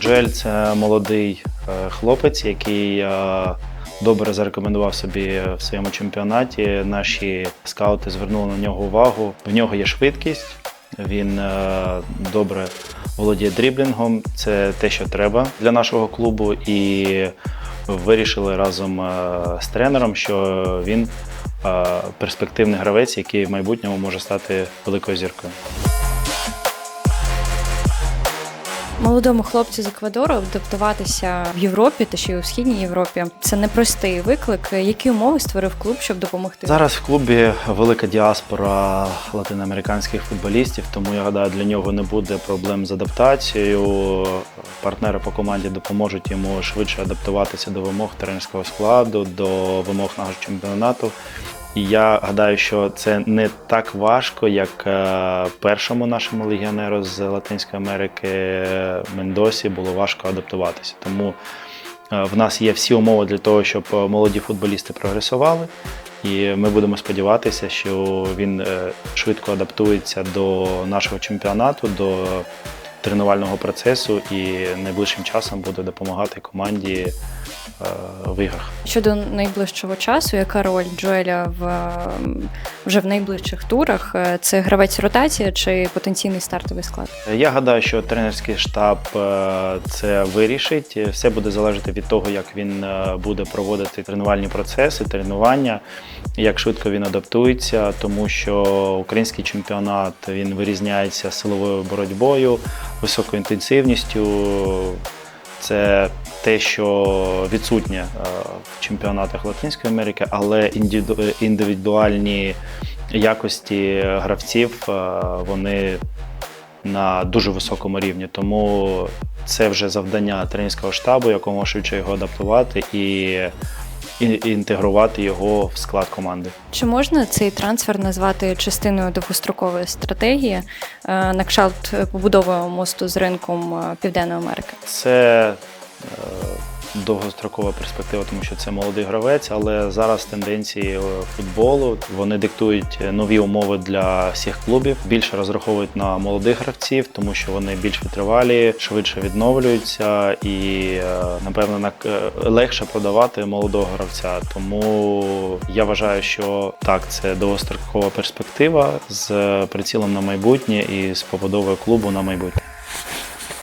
Джель це молодий е, хлопець, який е, добре зарекомендував собі в своєму чемпіонаті. Наші скаути звернули на нього увагу. В нього є швидкість, він е, добре володіє дріблінгом. Це те, що треба для нашого клубу. І вирішили разом з тренером, що він перспективний гравець, який в майбутньому може стати великою зіркою. Молодому хлопцю з Еквадору адаптуватися в Європі та ще й у східній Європі це непростий виклик. Які умови створив клуб, щоб допомогти? Зараз в клубі велика діаспора латиноамериканських футболістів, тому я гадаю, для нього не буде проблем з адаптацією. Партнери по команді допоможуть йому швидше адаптуватися до вимог тренерського складу, до вимог нашого чемпіонату. І я гадаю, що це не так важко, як е, першому нашому легіонеру з Латинської Америки е, Мендосі було важко адаптуватися. Тому е, в нас є всі умови для того, щоб молоді футболісти прогресували. І ми будемо сподіватися, що він швидко адаптується до нашого чемпіонату, до тренувального процесу і найближчим часом буде допомагати команді е, в іграх. Щодо найближчого часу, яка роль Джоеля в ем, вже в найближчих турах? Е, Це гравець ротація чи потенційний стартовий склад? Я гадаю, що тренерський штаб е, це вирішить. Все буде залежати від того, як він е, буде проводити тренувальні процеси, тренування, як швидко він адаптується, тому що український чемпіонат він вирізняється силовою боротьбою, високою інтенсивністю. Це те, що відсутнє е, в чемпіонатах Латинської Америки, але індивідуальні якості гравців е, вони на дуже високому рівні. Тому це вже завдання тренерського штабу, якому швидше його адаптувати і, і інтегрувати його в склад команди. Чи можна цей трансфер назвати частиною довгострокової стратегії е, на кшталт побудови мосту з ринком е, Південної Америки? Це е, довгострокова перспектива, тому що це молодий гравець, але зараз тенденції е, футболу вони диктують нові умови для всіх клубів. Більше розраховують на молодих гравців, тому що вони більш витривалі, швидше відновлюються і е, напевно на- е, легше продавати молодого гравця. Тому я вважаю, що так, це довгострокова перспектива з прицілом на майбутнє і з побудовою клубу на майбутнє.